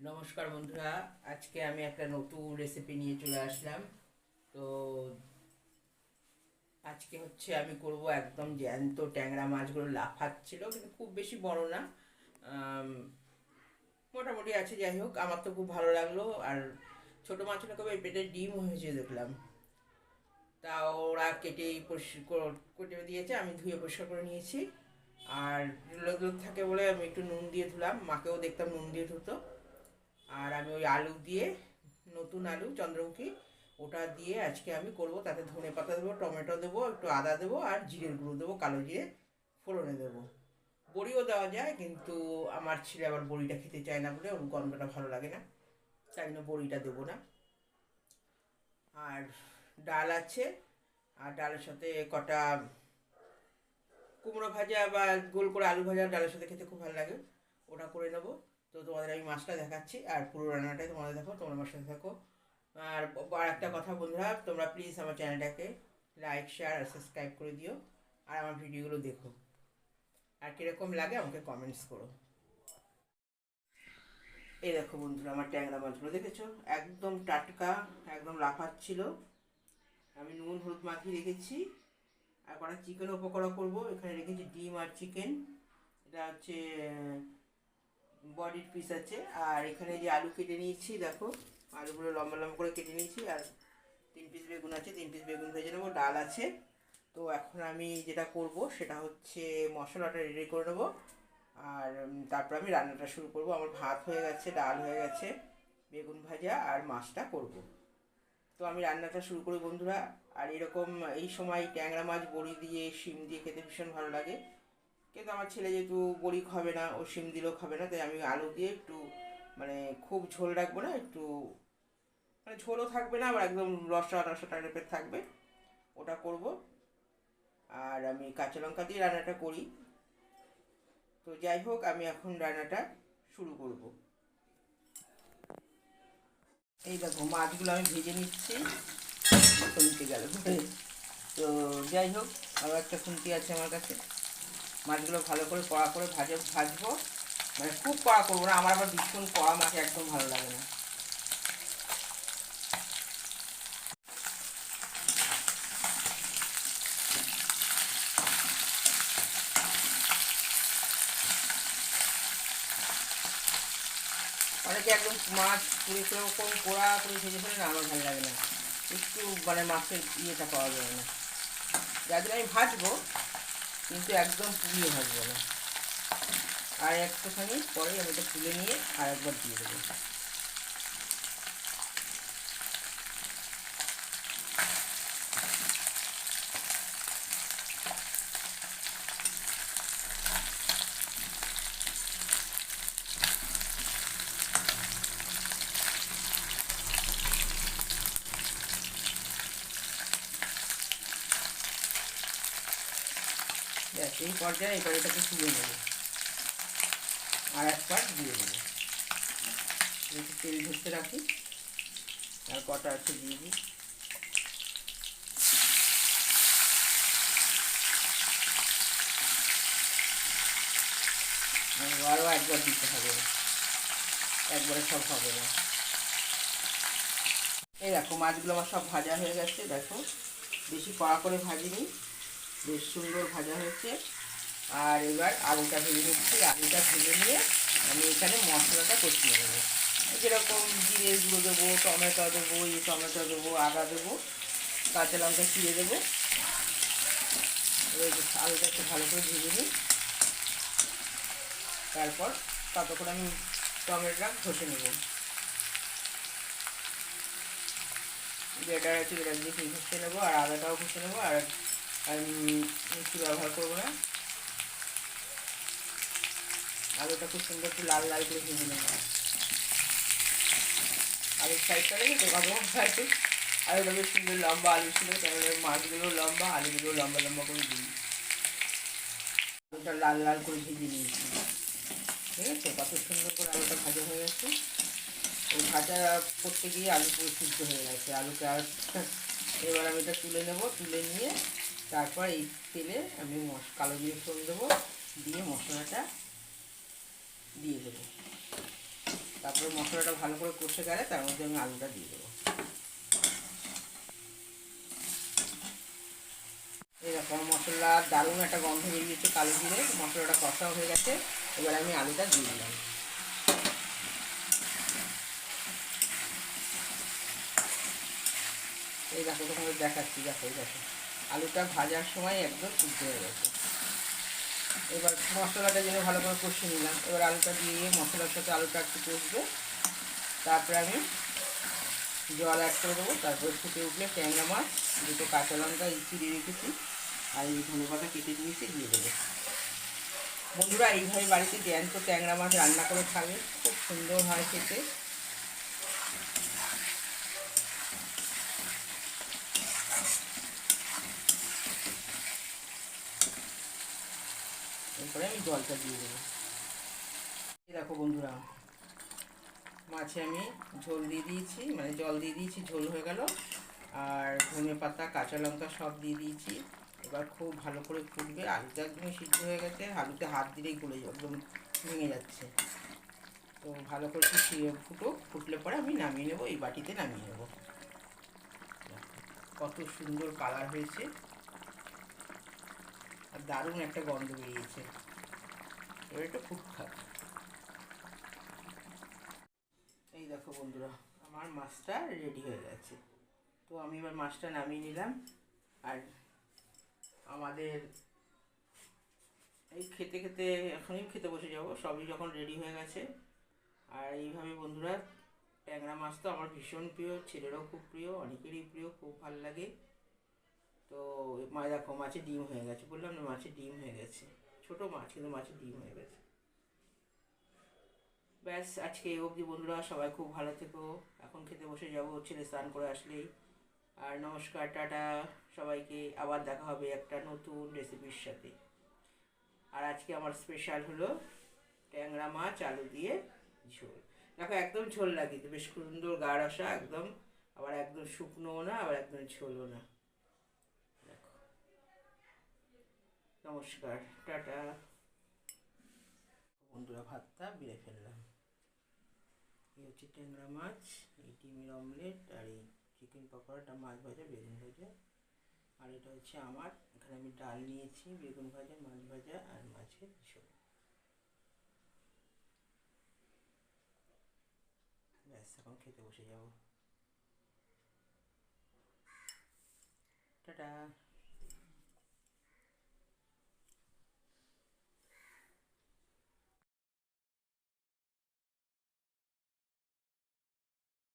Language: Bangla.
নমস্কার বন্ধুরা, আজকে আমি একটা নতুন রেসিপি নিয়ে চলে আসলাম। তো আজকে হচ্ছে আমি করব একদম জ্যান্ত ট্যাংরা মাছগুলো লাফাচ্ছিল, কিন্তু খুব বেশি বড় না। মোটামুটি আছে, যাই হোক, আমার তো খুব ভালো লাগল। আর ছোটো মাছগুলো কবে পেটে ডিম হয়েছে দেখলাম। তা ওরা কেটে পরিষ্কার কর- কেটে দিয়েছে, আমি ধুয়ে পরিষ্কার করে নিয়েছি। আর লোক থাকে বলে আমি একটু নুন দিয়ে ধুলাম, মাকেও দেখতাম নুন দিয়ে ধুতো। আর আমি ওই আলু দিয়ে, নতুন আলু, চন্দ্রমুখী, ওটা দিয়ে আজকে আমি করব, তাতে ধনে পাতা দেবো, টমেটো দেবো, একটু আদা দেবো, আর জিরের গুঁড়ো দেবো, কালো জিরে, ফোড়নে দেবো। বড়িও দেওয়া যায়, কিন্তু আমার ছেলে আবার বড়িটা খেতে চায় না বলে, ওর গন্ধটা ভালো লাগে না, তাই জন্য বড়িটা দেবো না। আর ডাল আছে, আর ডালের সাথে কটা কুমড়ো ভাজা বা গোল করে আলু ভাজা, ডালের সাথে খেতে খুব ভালো লাগে, ওটা করে নেব। তো তোমাদের আমি মাছটা দেখাচ্ছি, আর পুরো রান্নাটাই তোমাদের দেখো, তোমরা সাথে থাকো। আর আর একটা কথা বন্ধুরা, তোমরা প্লিজ আমার চ্যানেলটাকে লাইক শেয়ার আর সাবস্ক্রাইব করে দিও, আর আমার ভিডিওগুলো দেখো। আর কীরকম লাগে আমাকে কমেন্টস করো। এই দেখো বন্ধুরা, আমার ট্যাংরা মাছগুলো দেখেছ? একদম টাটকা, একদম লাফাচ্ছিল আমি নুন, হলুদ মাখিয়ে রেখেছি। আর কটা চিকেনও পকোড়া করব। এখানে রেখেছি ডিম আর চিকেন এটা হচ্ছে বডির পিস আছে। আর এখানে যে আলু কেটে নিয়েছি, দেখো, আলুগুলো লম্বা লম্বা করে কেটে নিয়েছি, আর তিন পিস বেগুন আছে, তিন পিস বেগুন ভেজে নেব, ডাল আছে। তো এখন আমি যেটা করব, সেটা হচ্ছে মশলাটা রেডি করে নেব, আর তারপর আমি রান্নাটা শুরু করব। আমার ভাত হয়ে গেছে, ডাল হয়ে গেছে, বেগুন ভাজা আর মাছটা করব। তো আমি রান্নাটা শুরু করি বন্ধুরা। আর এরকম এই সময় ট্যাংরা মাছ বড়ি দিয়ে, শিম দিয়ে খেতে ভীষণ ভালো লাগে। কিন্তু আমার ছেলে যেহেতু বড়ি খাবে না, ও শিম দিলেও খাবে না, তাই আমি আলু দিয়ে একটু মানে খুব ঝোল রাখব না, একটু মানে ঝোলও থাকবে না, আবার একদম রসা রসা টাইপের থাকবে, ওটা করব। আর আমি কাঁচা লঙ্কা দিয়ে রান্নাটা করি। তো যাই হোক, আমি এখন রান্নাটা শুরু করব। এই দেখো, মাছগুলো আমি ভেজে নিচ্ছি। খুলতে গেল। তো যাই হোক আরও একটা খুন্তি আছে আমার কাছে। মাছগুলো ভালো করে কড়া করে ভাজে, ভাজবো। মানে খুব কড়া করব না, আমার আবার ভীষণ কড়া মাছ একদম ভালো লাগে না। অনেকে একদম মাছ পুরো সেরকম পোড়া করে ভেজে ফেলে না, আমার ভালো লাগে না। একটু মানে মাছের ইয়েটা পাওয়া যায় না। যাদের আমি ভাজবো। কিন্তু একদম পুড়িয়ে ভাজবো না। আর একটুখানি পরে আমি এটা তুলে নিয়ে আর একবার দিয়ে দেবো। এই পর্যায়ে এবার এটাকে তুলে নেব। আর একবার দিয়ে দেবো। একটু তেল ধরতে রাখি। আর কটা আছে দিয়ে দিই। আরও একবার দিতে হবে। একবারে সব হবে না। এই দেখো, মাছগুলো আমার সব ভাজা হয়ে গেছে, দেখো। বেশি কড়া করে ভাজিনি। বেশ সুন্দর ভাজা হয়েছে। আর এবার আলুটা ভেজে নিচ্ছি। আলুটা ভেজে নিয়ে আমি এখানে মশলাটা কষিয়ে নেব। যেরকম জিরের গুঁড়ো দেবো, টমেটো দেবো, এই টমেটো দেবো, আদা দেবো, কাঁচা লঙ্কা চিড়ে দেবো। আলুটা একটু ভালো করে ভেজে নিই। তারপর ততক্ষণ আমি টমেটোটা ঘষে নেব। যেটা আছে যেটা দিয়ে ঘষে নেব, আর আদাটাও ঘষে নেব, আর আমি মিষ্টি ব্যবহার করব না। আলুটা খুব সুন্দর একটু লাল লাল করে ভেজে নেব। আলুর সাইডটা রেখে তো কত সাইডে আলুটা বেশ সুন্দর লম্বা, আলু ছিল তাহলে মাছগুলো লম্বা আলুগুলো লম্বা লম্বা করে দিই আলুটা লাল লাল করে ভেজে নিয়েছি ঠিক আছে? কত সুন্দর করে আলুটা ভাজা হয়ে গেছে। ওই ভাজা করতে গিয়ে আলু পুরো সিদ্ধ হয়ে গেছে। আলুকে আর এবার আমি এটা তুলে নেব, তুলে নিয়ে তারপর এই তেলে আমি মশ কালো জিরে ফোড়ন দেবো, দিয়ে মশলাটা দিয়ে দেবো। তারপরে মশলাটা ভালো করে কষে গেলে তার মধ্যে আমি আলুটা দিয়ে দেবো। এরকম মশলা, দারুণ একটা গন্ধ বেরিয়েছে কালো জিরে। মশলাটা কষাও হয়ে গেছে। এবার আমি আলুটা দিয়ে দিলাম। এই দেখো তোমাদের দেখাচ্ছি, দেখো, এই দেখো। আলুটা ভাজার সময় একদম সিদ্ধ হয়ে গেছে। এবার মশলাটা যেন ভালো করে কষিয়ে নিলাম। এবার আলুটা দিয়ে মশলার সাথে আলুটা একটু কষবে। তারপরে আমি জল অ্যাড করে দেবো। তারপরে ফুটে উঠলে ট্যাংরা মাছ, দুটো কাঁচা লঙ্কা চিড়ে রেখেছি। আর এই ধনে পাতা কেটে দিয়েছি, দিয়ে দেবো। বন্ধুরা, এইভাবে বাড়িতে জ্যান্ত ট্যাংরা মাছ রান্না করে খাবে। খুব সুন্দর হয় খেতে। এরপরে আমি জলটা দিয়ে দেবো। দেখো বন্ধুরা, মাছে আমি ঝোল দিয়ে দিয়েছি মানে জল দিয়ে দিয়েছি, ঝোল হয়ে গেল। আর ধনে পাতা, কাঁচা লঙ্কা সব দিয়ে দিয়েছি। এবার খুব ভালো করে ফুটবে। আলুটা একদমই সিদ্ধ হয়ে গেছে। আলুতে হাত দিলেই গলে একদম ভেঙে যাচ্ছে। তো ভালো করে সি- ফুটো ফুটলে পরে আমি নামিয়ে নেব, এই বাটিতে নামিয়ে নেব। কত সুন্দর কালার হয়েছে। আর দারুণ একটা গন্ধ বেরিয়েছে। একটু ফুট থাক এই দেখো বন্ধুরা, আমার মাছটা রেডি হয়ে গেছে। তো আমি এবার মাছটা নামিয়ে নিলাম, আর আমাদের এই খেতে খেতে এখনই খেতে বসে যাব, সবই যখন রেডি হয়ে গেছে। আর এইভাবে বন্ধুরা, ট্যাংরা মাছ তো আমার ভীষণ প্রিয়, ছেলেরও খুব প্রিয়, অনেকেরই প্রিয়, খুব ভালো লাগে। তো দেখো, মাছের ডিম হয়ে গেছে, বললাম না, মাছের ডিম হয়ে গেছে। ছোট মাছ, কিন্তু মাছের ডিম হয়ে গেছে। ব্যাস, আজকে এই অবধি বন্ধুরা, সবাই খুব ভালো থেকো। এখন খেতে বসে যাব, ছেলে স্নান করে আসলেই। আর নমস্কার, টাটা। সবাইকে আবার দেখা হবে একটা নতুন রেসিপির সাথে। আর আজকে আমার স্পেশাল হলো ট্যাংরা মাছ, আলু দিয়ে ঝোল। দেখো, একদম ঝোল লাগিয়েছে। বেশ সুন্দর গাঢ় আসা একদম, আবার একদম শুকনোও না, আবার একদম ঝোলও না দেখো নমস্কার, টাটা। বন্ধুরা ভাতটা বেড়ে ফেললাম। এই হচ্ছে ট্যাংরা মাছ, এই ডিমের অমলেট, আর এই চিকেন পকোড়াটা মাছ ভাজা, বেগুন ভাজা। আর এটা হচ্ছে আমার, এখানে আমি ডাল নিয়েছি, বেগুন ভাজা, মাছ ভাজা, আর মাছের ঝোল। ব্যাস, এখন খেতে বসে যাব। টাটা।